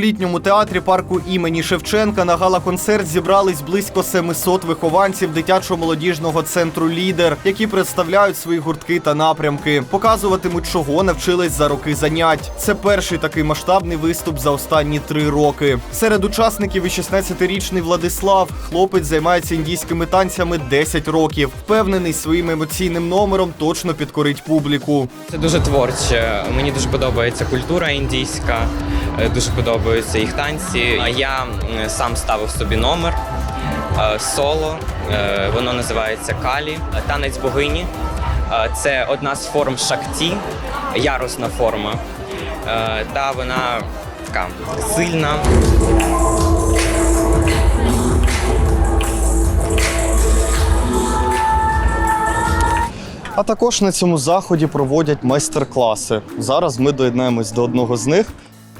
літньому театрі парку імені Шевченка на гала-концерт зібрались близько 700 вихованців дитячо-молодіжного центру Лідер, які представляють свої гуртки та напрямки. Показуватимуть, чого навчились за роки занять. Це перший такий масштабний виступ за останні три роки. Серед учасників і 16-річний Владислав. Хлопець займається індійськими танцями 10 років. Впевнений, своїм емоційним номером точно підкорить публіку. Це дуже творче. Мені дуже подобається культура індійська, дуже подобаються їх танці. Я сам ставив собі номер е, соло. Е, Воно називається Калі, танець богині. Е, Це одна з форм шакті, ярусна форма. Е, Та вона така сильна. А також на цьому заході проводять майстер-класи. Зараз ми доєднаємось до одного з них.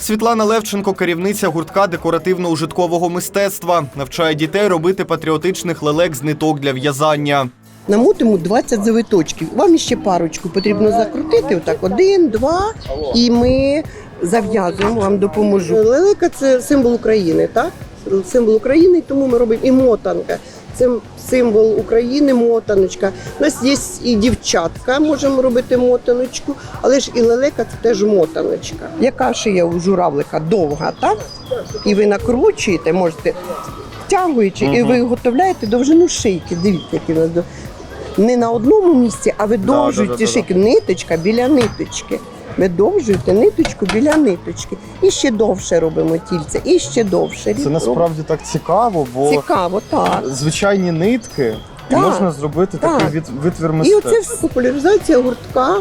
Світлана Левченко, керівниця гуртка декоративно-ужиткового мистецтва, навчає дітей робити патріотичних лелек з ниток для в'язання. Намотимо 20 завиточків. Вам ще парочку потрібно закрутити. Отак, один, два, і ми зав'язуємо, вам допоможу. Лелека це символ України, так? Символ України, тому ми робимо і мотанка. Це символ України, мотаночка. У нас є і дівчатка, можемо робити мотаночку, але ж і лелека це теж мотаночка. Яка шия у журавлика довга, так? І ви накручуєте, можете втягуючи, і ви виготовляєте довжину шийки. Дивіться, які в нас не на одному місці, а видовжуєте да, да, да. шийки. Ниточка біля ниточки. Видовжуєте ниточку біля ниточки. І ще довше робимо тільце, і ще довше. Це насправді так цікаво, бо цікаво, так. звичайні нитки Так, можна зробити так. такий від, витвір І оце все популяризація гуртка.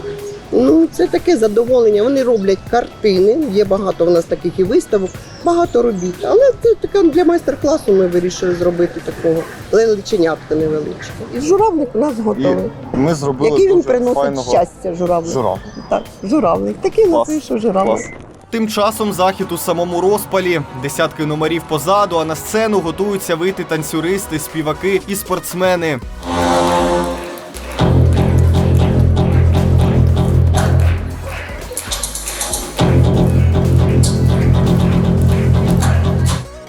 Ну, це таке задоволення. Вони роблять картини. Є багато в нас таких і виставок, багато робіт. Але це таке для майстер-класу ми вирішили зробити такого лелеченятка невеличке. І журавлик у нас готовий. І ми зробили Який він дуже приносить файного щастя, журавлик? журавля. Так, журавлик. Такий Клас, нас вийшов журавлик. Клас. Тим часом захід у самому розпалі. Десятки номерів позаду, а на сцену готуються вийти танцюристи, співаки і спортсмени.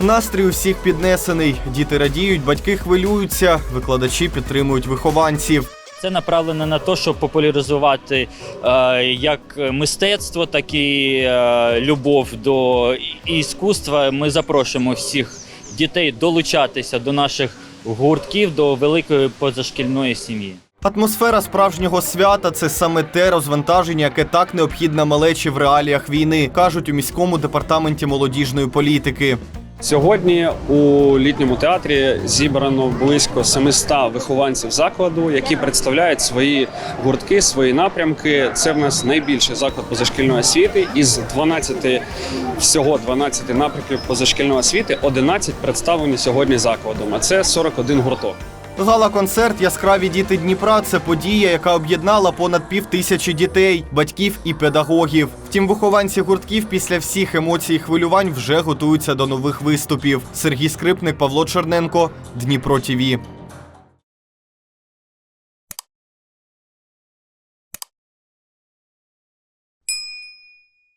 Настрій у всіх піднесений. Діти радіють, батьки хвилюються, викладачі підтримують вихованців. Це направлено на те, щоб популяризувати е, як мистецтво, так і е, любов до іскусства. Ми запрошуємо всіх дітей долучатися до наших гуртків, до великої позашкільної сім'ї. Атмосфера справжнього свята це саме те розвантаження, яке так необхідне малечі в реаліях війни, кажуть у міському департаменті молодіжної політики. Сьогодні у літньому театрі зібрано близько 700 вихованців закладу, які представляють свої гуртки, свої напрямки. Це в нас найбільший заклад позашкільної освіти. Із 12, всього 12 напрямків позашкільної освіти, 11 представлені сьогодні закладом. А це 41 гурток. Гала-концерт Яскраві діти Дніпра це подія, яка об'єднала понад пів тисячі дітей, батьків і педагогів. Втім, вихованці гуртків після всіх емоцій і хвилювань вже готуються до нових виступів. Сергій Скрипник, Павло Черненко, Дніпро ТІВІ.